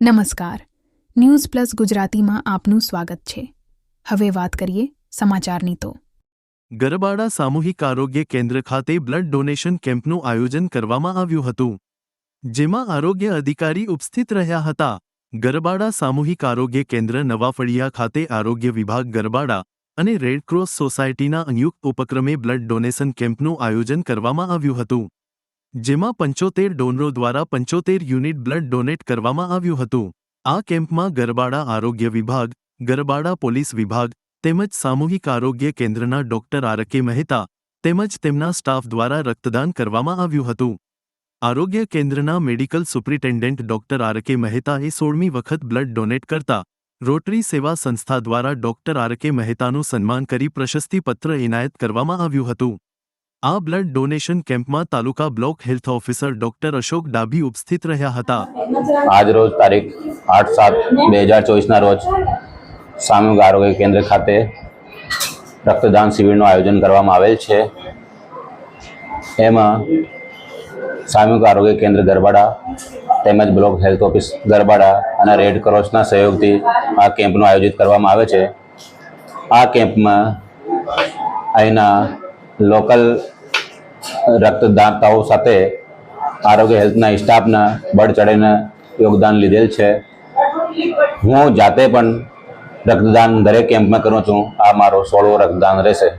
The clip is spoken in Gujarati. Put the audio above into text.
નમસ્કાર. ન્યૂઝ પ્લસ ગુજરાતીમાં આપનું સ્વાગત છે. હવે વાત કરીએ સમાચારની તો. ગરબાડા સામૂહિક આરોગ્ય કેન્દ્ર ખાતે બ્લડ ડોનેશન કેમ્પનું આયોજન કરવામાં આવ્યું હતું. જેમાં આરોગ્ય અધિકારી ઉપસ્થિત રહ્યા હતા. ગરબાડા સામૂહિક આરોગ્ય કેન્દ્ર નવાફળિયા ખાતે આરોગ્ય વિભાગ ગરબાડા અને રેડક્રોસ સોસાયટીના સંયુક્ત ઉપક્રમે બ્લડ ડોનેશન કેમ્પનું આયોજન કરવામાં આવ્યું હતું. જેમાં પંચોતેર ડોનરો દ્વારા પંચોતેર યુનિટ બ્લડ ડોનેટ કરવામાં આવ્યું હતું. આ કેમ્પમાં ગરબાડા આરોગ્ય વિભાગ, ગરબાડા પોલીસ વિભાગ, તેમજ સામૂહિક આરોગ્ય કેન્દ્રના ડોક્ટર આરકે મહેતા, તેમજ તેમના સ્ટાફ દ્વારા રક્તદાન કરવામાં આવ્યું હતું. આરોગ્ય કેન્દ્રના મેડિકલ સુપ્રિન્ટેન્ડન્ટ ડોક્ટર આરકે મહેતાએ સોળમી વખત બ્લડ ડોનેટ કરતા, રોટરી સેવા સંસ્થા દ્વારા ડોક્ટર આરકે મહેતાનું સન્માન કરી પ્રશસ્તિપત્ર એનાયત કરવામાં આવ્યું હતું. આ બ્લડ ડોનેશન કેમ્પમાં taluka block health officer doctor Ashok Dabhi ઉપસ્થિત રહ્યા હતા. આજ રોજ તારીખ આઠ સાત બે હજાર ચોવીસના રોજ સામૂહિક આરોગ્ય કેન્દ્ર ખાતે રક્તદાન શિબિરનું આયોજન કરવામાં આવેલ છે. એમાં સામૂહિક આરોગ્ય કેન્દ્ર ગરબાડા તેમજ બ્લોક હેલ્થ ઓફિસ ગરબાડા અને રેડ ક્રોસના સહયોગથી આ કેમ્પનું આયોજિત કરવામાં આવે છે. આ કેમ્પમાં અહીંના લોકલ રક્તદાતાઓ સાથે આરોગ્ય હેલ્થના સ્ટાફના બળ ચડીને યોગદાન લીધેલ છે. હું જાતે પણ રક્તદાન દરેક કેમ્પમાં કરું છું. આ મારો સોળવો રક્તદાન રહેશે.